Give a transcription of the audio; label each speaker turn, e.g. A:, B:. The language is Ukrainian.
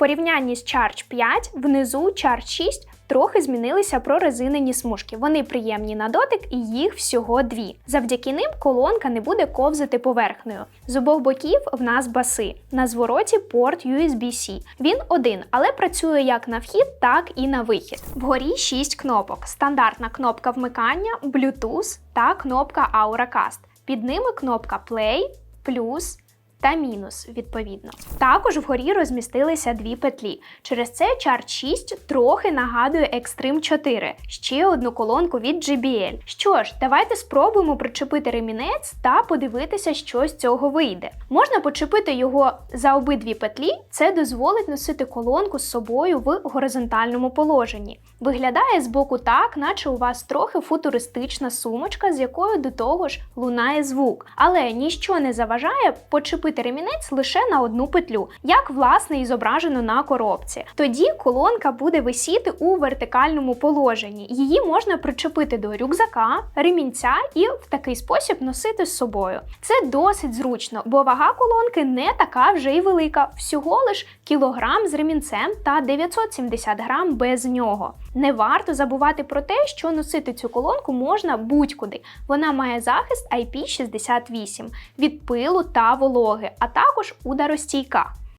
A: порівнянні з Charge 5 внизу Charge 6 трохи змінилися прорезинені смужки. Вони приємні на дотик і їх всього дві. Завдяки ним колонка не буде ковзати поверхнею. З обох боків в нас баси. На звороті порт USB-C. Він один, але працює як на вхід, так і на вихід. Вгорі 6 кнопок: стандартна кнопка вмикання, Bluetooth та кнопка AuraCast. Під ними кнопка Play, плюс та мінус, відповідно. Також вгорі розмістилися дві петлі. Через це Chart 6 трохи нагадує Extreme 4, ще одну колонку від JBL. Що ж, давайте спробуємо причепити ремінець та подивитися, що з цього вийде. Можна почепити його за обидві петлі, це дозволить носити колонку з собою в горизонтальному положенні. Виглядає збоку так, наче у вас трохи футуристична сумочка, з якою до того ж лунає звук. Але ніщо не заважає почепити ремінець лише на одну петлю, як власне і зображено на коробці. Тоді колонка буде висіти у вертикальному положенні. Її можна причепити до рюкзака, ремінця і в такий спосіб носити з собою. Це досить зручно, бо вага колонки не така вже й велика, всього лиш кілограм з ремінцем та 970 грам без нього. Не варто забувати про те, що носити цю колонку можна будь-куди. Вона має захист IP68 від пилу та вологи, а також ударостійка.